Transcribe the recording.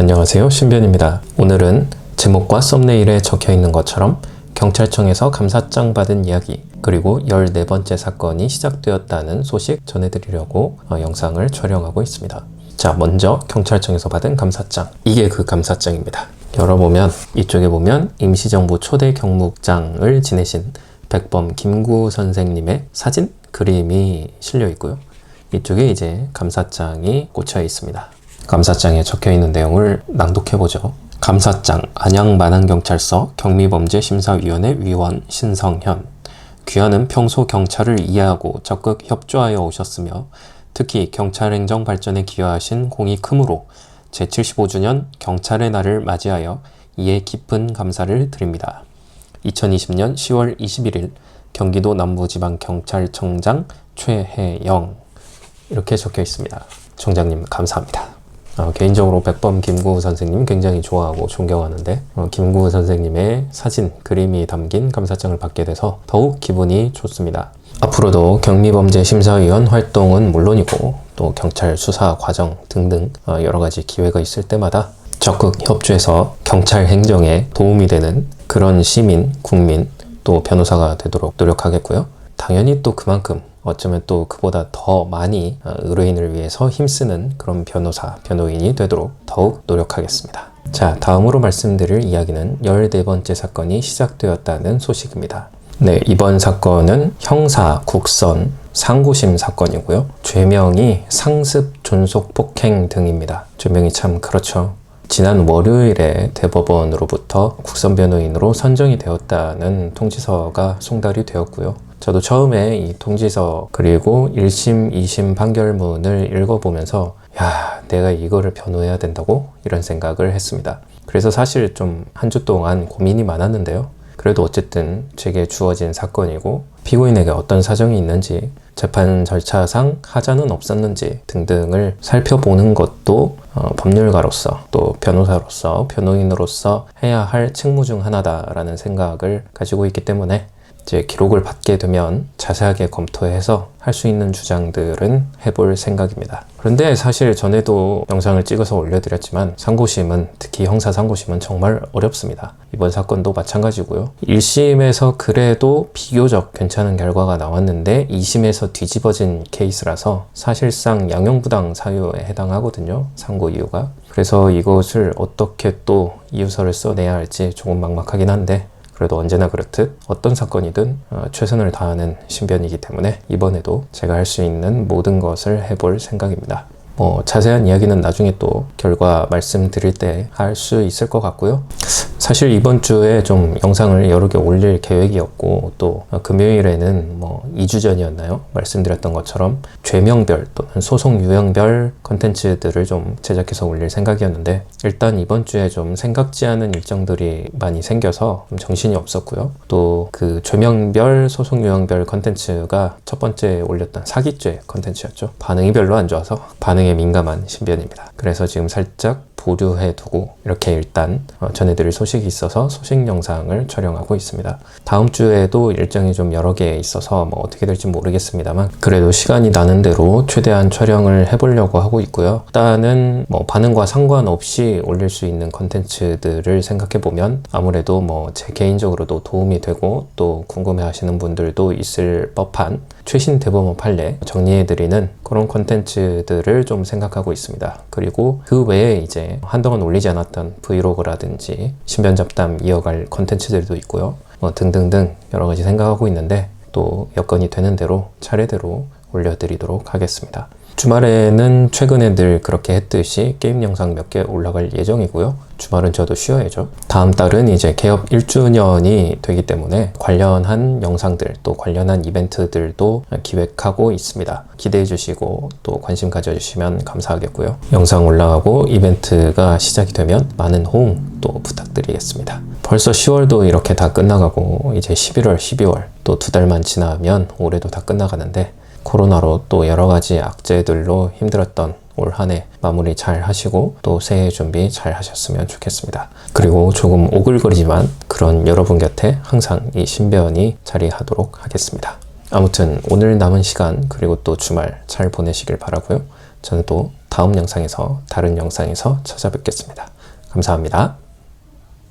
안녕하세요. 신변입니다. 오늘은 제목과 썸네일에 적혀 있는 것처럼 경찰청에서 감사장 받은 이야기 그리고 14번째 사건이 시작되었다는 소식 전해드리려고 어, 영상을 촬영하고 있습니다. 자, 먼저 경찰청에서 받은 감사장. 이게 그 감사장입니다. 열어보면 이쪽에 보면 임시정부 초대 경무장을 지내신 백범 김구 선생님의 사진, 그림이 실려 있고요. 이쪽에 이제 감사장이 꽂혀 있습니다. 감사장에 적혀 있는 내용을 낭독해 보죠. 감사장 안양 만안경찰서 경미범죄심사위원회 위원 신성현 귀하는 평소 경찰을 이해하고 적극 협조하여 오셨으며 특히 경찰 행정 발전에 기여하신 공이 크므로 제75주년 경찰의 날을 맞이하여 이에 깊은 감사를 드립니다. 2020년 10월 21일 경기도 남부지방경찰청장 최혜영 이렇게 적혀 있습니다. 청장님 감사합니다. 어, 개인적으로 백범 김구 선생님 굉장히 좋아하고 존경하는데 어, 김구 선생님의 사진, 그림이 담긴 감사장을 받게 돼서 더욱 기분이 좋습니다. 앞으로도 경미범죄심사위원 활동은 물론이고 또 경찰 수사 과정 등등 어, 여러 가지 기회가 있을 때마다 적극 협조해서 경찰 행정에 도움이 되는 그런 시민, 국민 또 변호사가 되도록 노력하겠고요. 당연히 또 그만큼 어쩌면 또 그보다 더 많이 어, 의뢰인을 위해서 힘쓰는 그런 변호사, 변호인이 되도록 더욱 노력하겠습니다. 자, 다음으로 말씀드릴 이야기는 14번째 사건이 시작되었다는 소식입니다. 네, 이번 사건은 형사, 국선, 상고심 사건이고요. 죄명이 상습, 존속, 폭행 등입니다. 죄명이 참 그렇죠. 지난 월요일에 대법원으로부터 국선 변호인으로 선정이 되었다는 통지서가 송달이 되었고요. 저도 처음에 이 통지서 그리고 1심, 2심 판결문을 읽어보면서 야, 내가 이거를 변호해야 된다고 이런 생각을 했습니다. 그래서 사실 좀 한 주 동안 고민이 많았는데요. 그래도 어쨌든 제게 주어진 사건이고 피고인에게 어떤 사정이 있는지 재판 절차상 하자는 없었는지 등등을 살펴보는 것도 어, 법률가로서 또 변호사로서 변호인으로서 해야 할 책무 중 하나다라는 생각을 가지고 있기 때문에 이제 기록을 받게 되면 자세하게 검토해서 할 수 있는 주장들은 해볼 생각입니다. 그런데 사실 전에도 영상을 찍어서 올려드렸지만 상고심은 특히 형사 상고심은 정말 어렵습니다. 이번 사건도 마찬가지고요. 1심에서 그래도 비교적 괜찮은 결과가 나왔는데 2심에서 뒤집어진 케이스라서 사실상 양형부당 사유에 해당하거든요. 상고 이유가. 그래서 이것을 어떻게 또 이유서를 써내야 할지 조금 막막하긴 한데 그래도 언제나 그렇듯 어떤 사건이든 어, 최선을 다하는 신변이기 때문에 이번에도 제가 할 수 있는 모든 것을 해볼 생각입니다. 뭐 자세한 이야기는 나중에 또 결과 말씀드릴 때 할 수 있을 것 같고요. 사실 이번 주에 좀 영상을 여러 개 올릴 계획이었고 또 금요일에는 뭐 2주 전이었나요? 말씀드렸던 것처럼 죄명별 또는 소송 유형별 컨텐츠들을 좀 제작해서 올릴 생각이었는데 일단 이번 주에 좀 생각지 않은 일정들이 많이 생겨서 좀 정신이 없었고요. 또 그 죄명별 소송 유형별 컨텐츠가 첫 번째 올렸던 사기죄 컨텐츠였죠. 반응이 별로 안 좋아서 반응에 민감한 신변입니다. 그래서 지금 살짝 보류해 두고 이렇게 일단 어, 전해드릴 소식이 있어서 소식 영상을 촬영하고 있습니다. 다음 주에도 일정이 좀 여러 개 있어서 뭐 어떻게 될지 모르겠습니다만 그래도 시간이 나는 대로 최대한 촬영을 해보려고 하고 있고요. 일단은 뭐 반응과 상관없이 올릴 수 있는 컨텐츠들을 생각해 보면 아무래도 뭐 제 개인적으로도 도움이 되고 또 궁금해 하시는 분들도 있을 법한 최신 대법원 판례 정리해드리는 그런 컨텐츠들을 좀 생각하고 있습니다. 그리고 그 외에 이제 한동안 올리지 않았던 브이로그라든지 신변 잡담 이어갈 컨텐츠들도 있고요. 뭐 등등등 여러 가지 생각하고 있는데 또 여건이 되는 대로 차례대로 올려드리도록 하겠습니다. 주말에는 최근에 늘 그렇게 했듯이 게임 영상 몇 개 올라갈 예정이고요. 주말은 저도 쉬어야죠. 다음 달은 이제 개업 1주년이 되기 때문에 관련한 영상들 또 관련한 이벤트들도 기획하고 있습니다. 기대해 주시고 또 관심 가져 주시면 감사하겠고요. 영상 올라가고 이벤트가 시작이 되면 많은 호응 또 부탁드리겠습니다. 벌써 10월도 이렇게 다 끝나가고 이제 11월, 12월 또 두 달만 지나면 올해도 다 끝나가는데 코로나로 또 여러 가지 악재들로 힘들었던 올 한 해 마무리 잘 하시고 또 새해 준비 잘 하셨으면 좋겠습니다. 그리고 조금 오글거리지만 그런 여러분 곁에 항상 이 신변이 자리하도록 하겠습니다. 아무튼 오늘 남은 시간 그리고 또 주말 잘 보내시길 바라고요. 저는 또 다음 영상에서 다른 영상에서 찾아뵙겠습니다. 감사합니다.